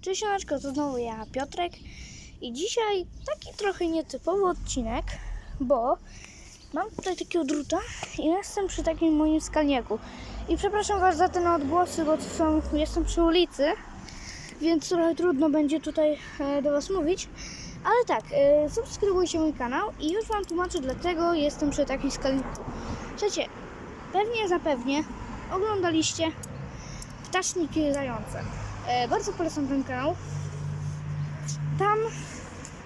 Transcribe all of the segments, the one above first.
Cześć, to znowu ja, Piotrek. I dzisiaj taki trochę nietypowy odcinek, bo mam tutaj takiego druta i jestem przy takim moim skalniaku. I przepraszam Was za te odgłosy, bo to są, jestem przy ulicy, więc trochę trudno będzie tutaj e, do Was mówić. Ale tak, e, subskrybujcie mój kanał i już Wam tłumaczę, dlaczego jestem przy takim skalniku. Słuchajcie, pewnie zapewnie oglądaliście Ptaszniki zające. E, bardzo polecam ten kanał. Tam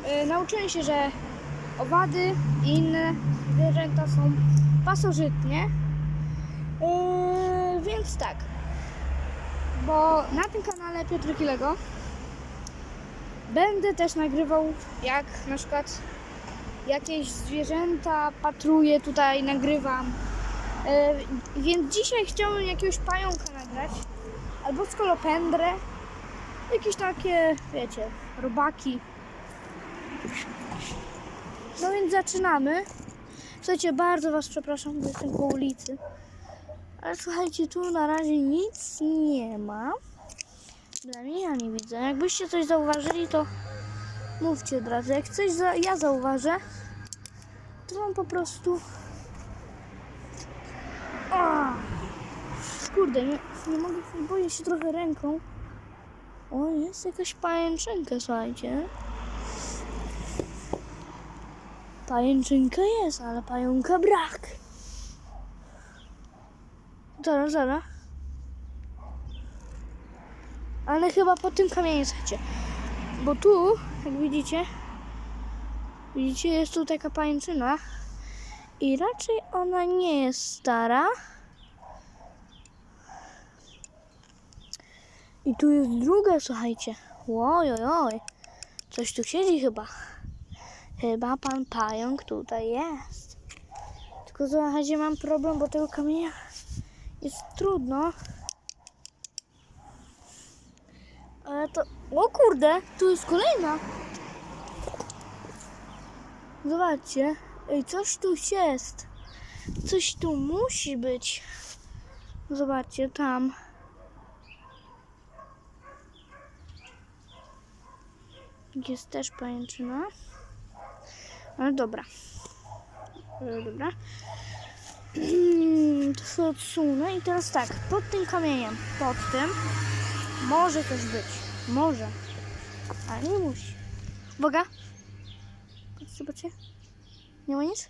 e, nauczyłem się, że owady i inne zwierzęta są pasożytnie. E, więc tak. Bo na tym kanale Piotr Kilego będę też nagrywał jak na przykład jakieś zwierzęta patruję tutaj, nagrywam. Więc dzisiaj chciałbym jakiegoś pająka nagrać. Albo skolopendrę. Jakieś takie, wiecie, robaki. No więc zaczynamy. Słuchajcie, bardzo Was przepraszam, bo jestem po ulicy. Ale słuchajcie, tu na razie nic nie ma. Dla mnie ja nie widzę. Jakbyście coś zauważyli, to mówcie od razu. Jak coś za, ja zauważę, to Wam po prostu... O! Kurde, nie, nie mogę, boję się trochę ręką. O, jest jakaś pajęczynka, słuchajcie. Pajęczynka jest, ale pająka brak. Zaraz, zaraz. Ale chyba po tym kamieniu, słuchajcie. Bo tu, jak widzicie, widzicie, jest tu taka pajęczyna. I raczej ona nie jest stara. I tu jest druga, słuchajcie. Oj, oj, oj. Coś tu siedzi chyba. Chyba pan pająk tutaj jest. Tylko słuchajcie, mam problem, bo tego kamienia jest trudno. Ale to... O kurde, tu jest kolejna. Zobaczcie. Ej, coś tu jest. Coś tu musi być. Zobaczcie, tam. Jest też pajęczyna. Ale dobra. E, Dobra. To sobie odsunę i teraz tak, pod tym kamieniem, pod tym może coś być. Może. Ale nie musi. Patrzcie, zobaczcie. Nie ma nic?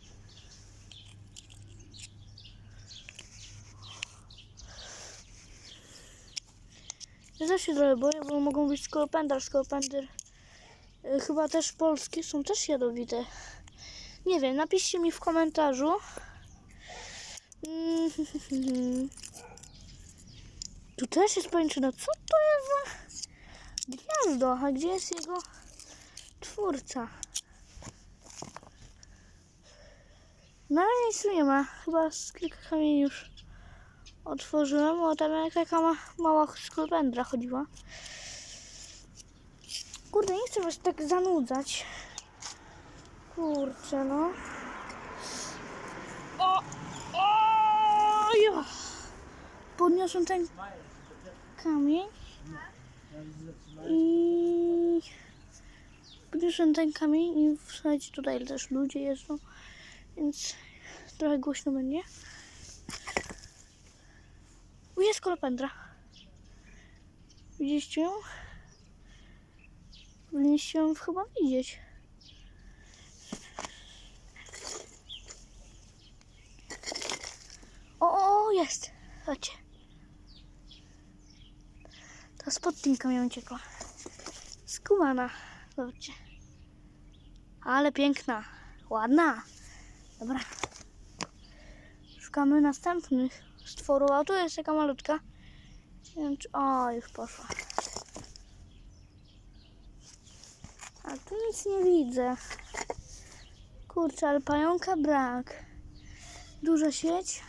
Ja też się trochę boję, bo mogą być skolopendar, skolopender. Y, Chyba też polskie są też jadowite. Nie wiem, napiszcie mi w komentarzu. Mm, Tu też jest pajęczyna. Co to jest za gniazdo? A gdzie jest jego twórca? Na razie nic nie ma. Chyba z kilka kamieni już otworzyłem, bo tam jak taka ma, mała skolopendra chodziła. Nie chcę was tak zanudzać. Kurczę, no. O! O! Jo. Podniosłem ten kamień. I... Podniosłem ten kamień i słuchajcie, tutaj też ludzie jeżdżą, więc trochę głośno będzie. U, jest kolopendra. Widzieliście ją? Powinniście ją chyba widzieć. O, o, jest. Chodźcie. To spod tym kamień uciekła. Skumana. Zobaczcie. Ale piękna. Ładna. Dobra. Szukamy następnych stworów. A tu jest taka malutka. Nie wiem, czy... O, już poszła. A tu nic nie widzę. Kurczę, ale pająka brak. Duża sieć.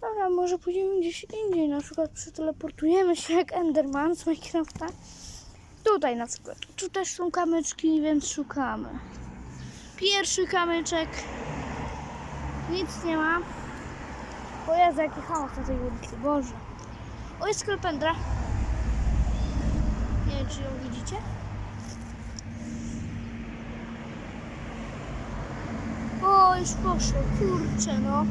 Dobra, może pójdziemy gdzieś indziej. Na przykład przeteleportujemy się jak Enderman z Minecrafta. Tutaj na przykład. Tu też są kamyczki, więc szukamy. Pierwszy kamyczek. Nic nie ma. O Jezu, jaki na tej ulicy. Boże. O, jest skolopendra. Nie wiem, czy ją widzicie. O, już poszło, kurczę, no.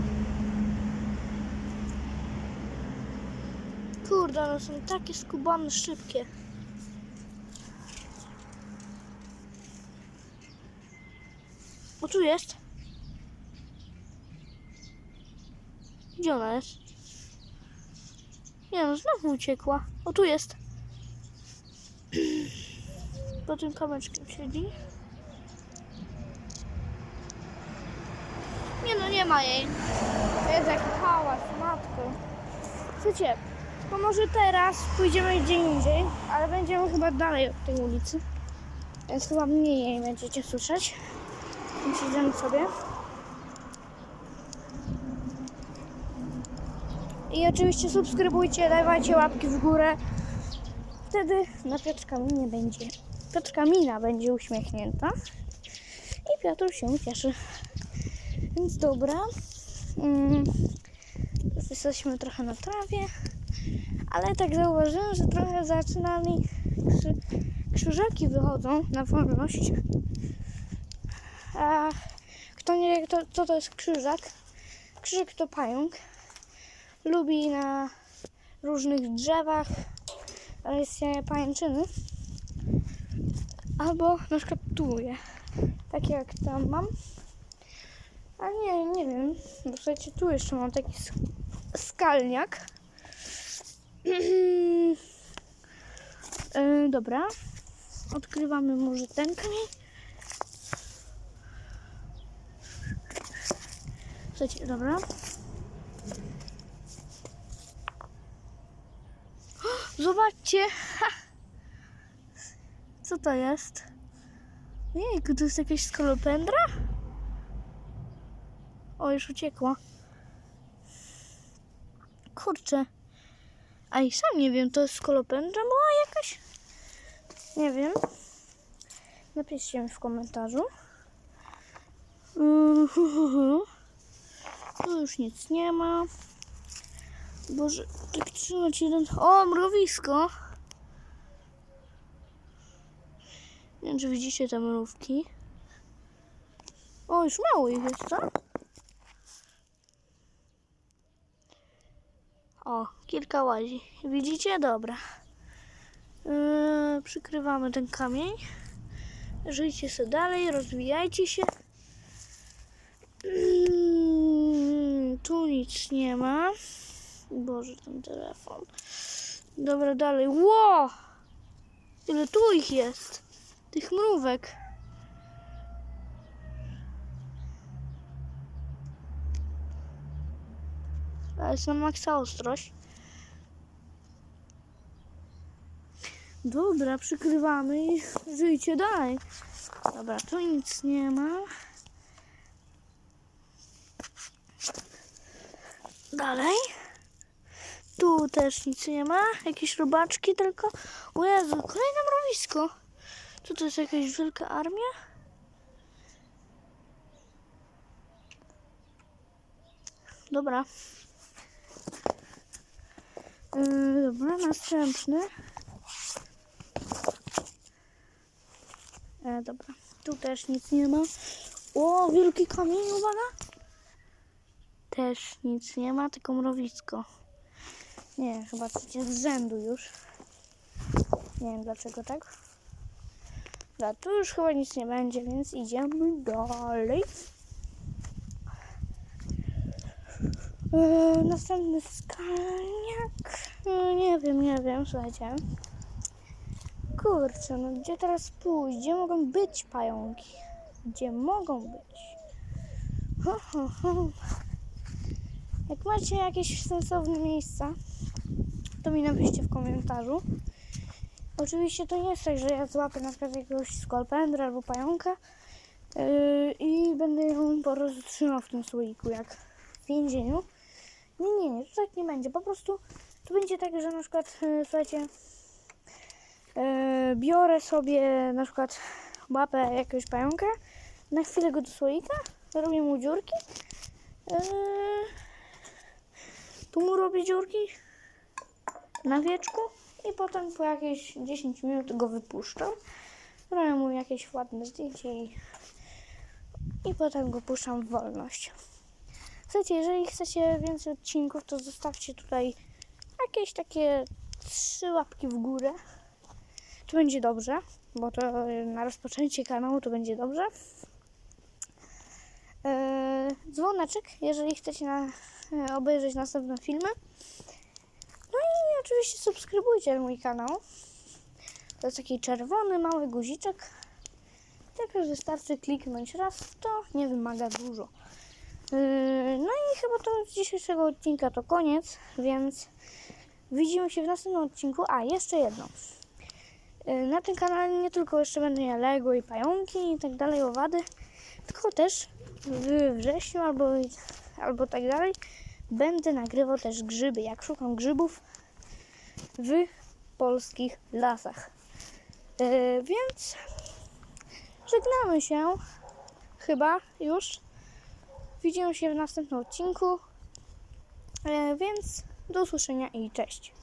Kurde, one są takie skubane, szybkie. O, tu jest. Gdzie ona jest? Nie no, znowu uciekła. O, tu jest. Po tym kameczkiem siedzi. Nie no, nie ma jej. Jest jaki hałas, matko. Słuchajcie, to może teraz pójdziemy gdzie indziej, ale będziemy chyba dalej od tej ulicy. Więc chyba mniej jej będziecie słyszeć. Więc idziemy sobie. I oczywiście subskrybujcie, dawajcie łapki w górę. Wtedy na Piotrka Minie będzie. Piotrka Mina będzie uśmiechnięta. I Piotr się cieszy. Więc dobra. Mm, jesteśmy trochę na trawie. Ale tak zauważyłem, że trochę zaczynali krzy, krzyżaki wychodzą na wolność. A kto nie wie, kto, co to jest krzyżak? Krzyżak to pająk. Lubi na różnych drzewach roscie pajęczyny. Albo na przykład tu je. Takie jak tam mam. A nie, nie wiem. Słuchajcie, tu jeszcze mam taki sk- skalniak. E, dobra. Odkrywamy może ten kamień. Słuchajcie, dobra. Zobaczcie! Ha! Co to jest? Jejku, to jest jakaś skolopendra? O, już uciekła. Kurczę. A i sam nie wiem, to jest skolopendra była jakaś? Nie wiem. Napiszcie mi w komentarzu. Tu już nic nie ma. Boże, tak trzymać jeden... O, mrowisko! Nie wiem, czy widzicie te mrówki. O, już mało ich jest, co? O, kilka łazi. Widzicie? Dobra. Yy, przykrywamy ten kamień. Żyjcie sobie dalej, rozwijajcie się. Yy, tu nic nie ma. Boże, ten telefon. Dobra, dalej. Ło! Ile tu ich jest? Tych mrówek. Ale jest na maksa ostrość. Dobra, przykrywamy i żyjcie dalej. Dobra, tu nic nie ma. Dalej. Tu też nic nie ma. Jakieś robaczki tylko. O Jezu, kolejne mrowisko. Co to jest jakaś wielka armia? Dobra. Yy, dobra, następny. E, dobra, tu też nic nie ma. O, wielki kamień, uwaga. Też nic nie ma, tylko mrowisko. Nie, chyba trzecie z rzędu już. Nie wiem dlaczego tak. Dobra, tu już chyba nic nie będzie, więc idziemy dalej. Eee, następny skalniak. No, nie wiem, nie wiem, słuchajcie. Kurczę, no gdzie teraz pójść? Gdzie mogą być pająki? Gdzie mogą być? Ho, ho, ho. Jak macie jakieś sensowne miejsca, to mi napiszcie w komentarzu. Oczywiście to nie jest tak, że ja złapię na przykład jakiegoś skolpendra albo pająka yy, i będę ją po prostu trzymał w tym słoiku, jak w więzieniu. Nie, nie, to tak nie będzie. Po prostu to będzie tak, że na przykład, yy, słuchajcie, yy, biorę sobie na przykład łapę jakiegoś pająka, na chwilę go do słoika, robię mu dziurki, yy, tu mu robię dziurki na wieczku i potem po jakieś 10 minut go wypuszczam. Robię mu jakieś ładne zdjęcie i, i potem go puszczam w wolność. Słuchajcie, jeżeli chcecie więcej odcinków, to zostawcie tutaj jakieś takie trzy łapki w górę. To będzie dobrze, bo to na rozpoczęcie kanału to będzie dobrze. Eee, dzwoneczek, jeżeli chcecie na, e, obejrzeć następne filmy. No i oczywiście subskrybujcie mój kanał. To jest taki czerwony, mały guziczek. Tylko wystarczy kliknąć raz, to nie wymaga dużo. Yy, No i chyba to z dzisiejszego odcinka to koniec, więc widzimy się w następnym odcinku. A, jeszcze jedno. Yy, Na tym kanale nie tylko jeszcze będę miał Lego i pająki i tak dalej, owady, tylko też w wrześniu albo, albo tak dalej będę nagrywał też grzyby, jak szukam grzybów w polskich lasach. Yy, więc żegnamy się chyba już. Widzimy się w następnym odcinku. E, więc do usłyszenia i cześć.